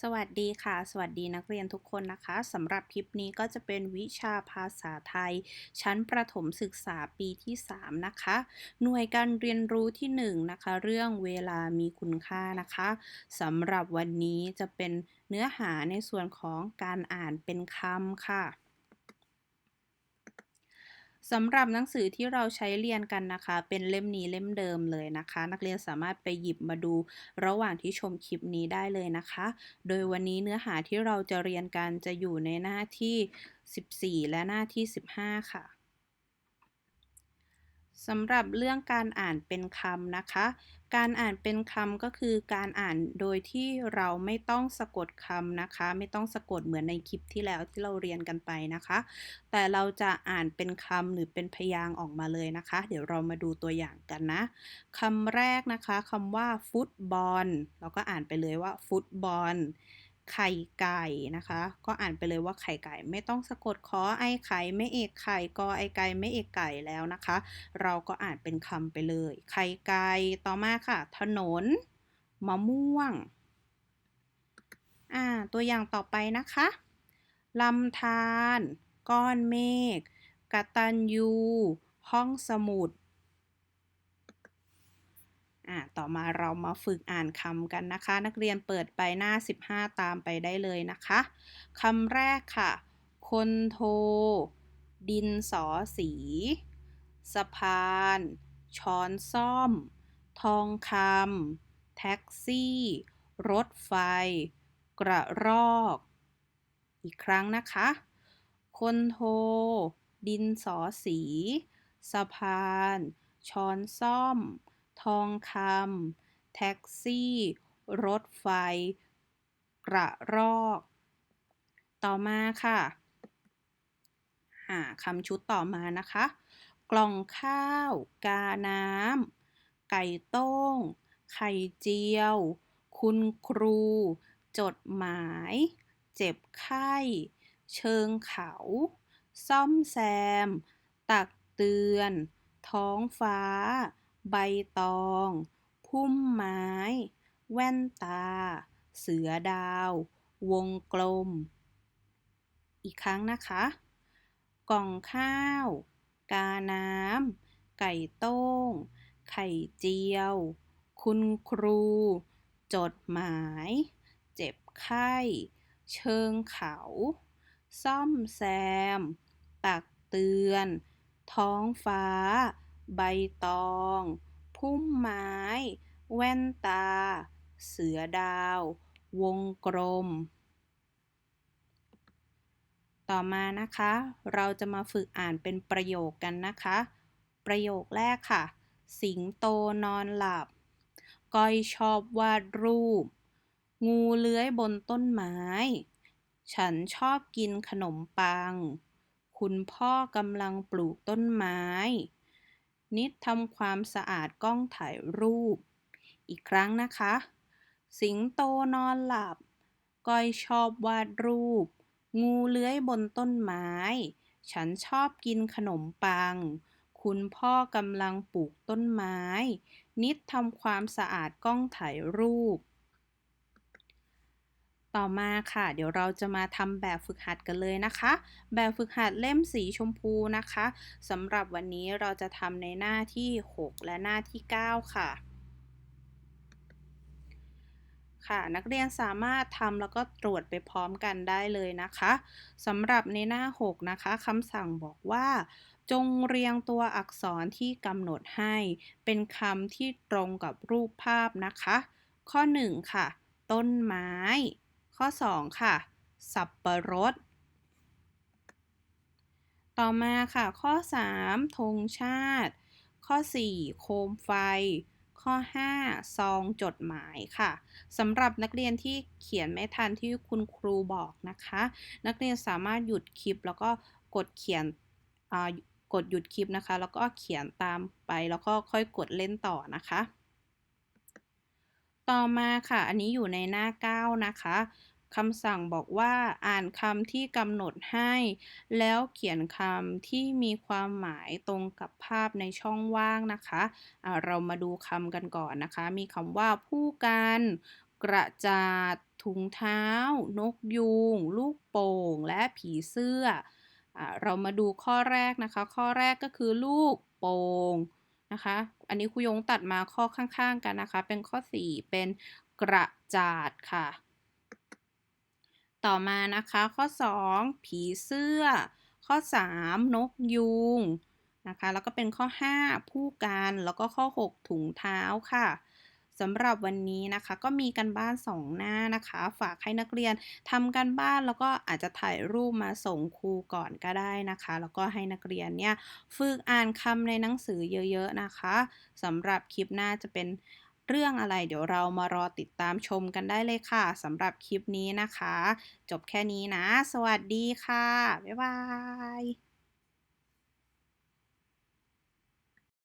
สวัสดีค่ะ สวัสดีนักเรียนทุกคนนะคะสำหรับคลิปนี้ก็จะเป็นวิชาภาษาไทย ชั้นประถมศึกษาปีที่ 3 นะคะ หน่วยการเรียนรู้ที่ 1 นะคะ เรื่องเวลามีคุณค่านะคะสำหรับวันนี้จะเป็นเนื้อหาในส่วนของการอ่านเป็นคำค่ะ สำหรับหนังสือที่เราใช้เรียนกันนะคะ เป็นเล่มนี้เล่มเดิมเลยนะคะ นักเรียนสามารถไปหยิบมาดูระหว่างที่ชมคลิปนี้ได้เลยนะคะ โดยวันนี้เนื้อหาที่เราจะเรียนกันจะอยู่ในหน้าที่ 14 และหน้าที่ 15 ค่ะสำหรับเรื่องการอ่านเป็นคำนะคะ การอ่านเป็นคำก็คือการอ่านโดยที่เราไม่ต้องสะกดคำนะคะ ไม่ต้องสะกดเหมือนในคลิปที่แล้วที่เราเรียนกันไปนะคะ แต่เราจะอ่านเป็นคำหรือเป็นพยางค์ออกมาเลยนะคะ เดี๋ยวเรามาดูตัวอย่างกันนะคำแรกนะคะคำว่าฟุตบอลเราก็อ่านไปเลยว่าฟุตบอล ไข่ไก่นะคะ ก็อ่านไปเลยว่าไข่ไก่ ไม่ต้องสะกดคอไอไข่ไม่เอกไข่กอไอไก่ไม่เอกไก่แล้วนะคะ เราก็อ่านเป็นคำไปเลย ไข่ไก่ต่อมาค่ะ ถนนมะม่วงอ่าตัวอย่างต่อไปนะคะลำธารก้อนเมฆกตัญญูห้องสมุด อ่าต่อมาเรามาฝึกอ่านคำกันนะคะ นักเรียนเปิดไปหน้า 15 ตามไปได้เลยนะคะคำแรกค่ะ คนโท ดินสอสี สะพาน ช้อนซ่อม ทองคำแท็กซี่ รถไฟ กระรอก อีกครั้งนะคะ คนโท ดินสอสี สะพาน ช้อนซ่อม ทองคำแท็กซี่ รถไฟ กระรอก ต่อมาค่ะ หาคำชุดต่อมานะคะ กล่องข้าว กาน้ำ ไก่ต้ง ไข่เจียว คุณครู จดหมาย เจ็บไข้ เชิงเขา ซ่อมแซม ตักเตือน ท้องฟ้า ใบตอง พุ่มไม้ แว่นตา เสือดาว วงกลม อีกครั้งนะคะ กล่องข้าว กาน้ำ ไก่ต้ง ไข่เจียว คุณครู จดหมาย เจ็บไข้ เชิงเขา ซ่อมแซม ตักเตือน ท้องฟ้า ใบตอง พุ่มไม้ แว่นตา เสือดาว วงกลม ต่อมานะคะ เราจะมาฝึกอ่านเป็นประโยคกันนะคะ ประโยคแรกค่ะ สิงโตนอนหลับ ก้อยชอบวาดรูป งูเลื้อยบนต้นไม้ ฉันชอบกินขนมปัง คุณพ่อกำลังปลูกต้นไม้ นิดทำความสะอาดกล้องถ่ายรูป อีกครั้งนะคะ สิงโตนอนหลับ ก้อยชอบวาดรูป งูเลื้อยบนต้นไม้ ฉันชอบกินขนมปัง คุณพ่อกำลังปลูกต้นไม้ นิดทำความสะอาดกล้องถ่ายรูป ต่อมาค่ะ เดี๋ยวเราจะมาทำแบบฝึกหัดกันเลยนะคะ แบบฝึกหัดเล่มสีชมพูนะคะสำหรับวันนี้เราจะทำในหน้าที่ 6 และหน้าที่ 9 ค่ะ ค่ะนักเรียนสามารถทำแล้วก็ตรวจไปพร้อมกันได้เลยนะคะสำหรับในหน้า 6 นะคะคำสั่งบอกว่า จงเรียงตัวอักษรที่กำหนดให้ เป็นคำที่ตรงกับรูปภาพนะคะ ข้อ 1 ค่ะ ต้นไม้ ข้อ 2 ค่ะ สับปะรด ต่อมาค่ะ ข้อ 3ธงชาติ ข้อ 4 โคมไฟ ข้อ 5 ซองจดหมายค่ะสำหรับนักเรียนที่เขียนไม่ทันที่คุณครูบอกนะคะ นักเรียนสามารถหยุดคลิปแล้วก็กดเขียนกดหยุดคลิปนะคะ แล้วก็เขียนตามไปแล้วก็ค่อยกดเล่นต่อนะคะ ต่อมาค่ะ อันนี้อยู่ในหน้า 9 นะคะ คำสั่งบอกว่าอ่านคำที่กำหนดให้ แล้วเขียนคำที่มีความหมายตรงกับภาพในช่องว่างนะคะะเรามาดูคำกันก่อนนะคะ มีคำว่าผู้การ กระจาด ถุงเท้า นกยูง ลูกโป่ง และผีเสื้ออเรามาดูข้อแรกนะคะ ข้อแรกก็คือลูกโป่งนะคะ อันนี้ครูยงตัดมาข้อข้างๆกันนะคะ เป็นข้อ 4 เป็นกระจาดค่ะ ต่อมานะคะข้อ 2 ผีเสื้อ ข้อ 3 นกยูงนะคะ แล้วก็เป็นข้อ 5 ผู้กันแล้วก็ข้อ 6 ถุงเท้าค่ะสำหรับวันนี้นะคะก็มีกันบ้าน 2 หน้านะคะ ฝากให้นักเรียนทำกันบ้านแล้วก็อาจจะถ่ายรูปมาส่งครูก่อนก็ได้นะคะ แล้วก็ให้นักเรียนเนี่ยฝึกอ่านคำในหนังสือเยอะๆนะคะสำหรับคลิปหน้าจะเป็น เรื่องอะไรเดี๋ยวเรามารอติดตามชมกันได้เลยค่ะสำหรับคลิปนี้นะคะ จบแค่นี้นะ สวัสดีค่ะ บ๊ายบาย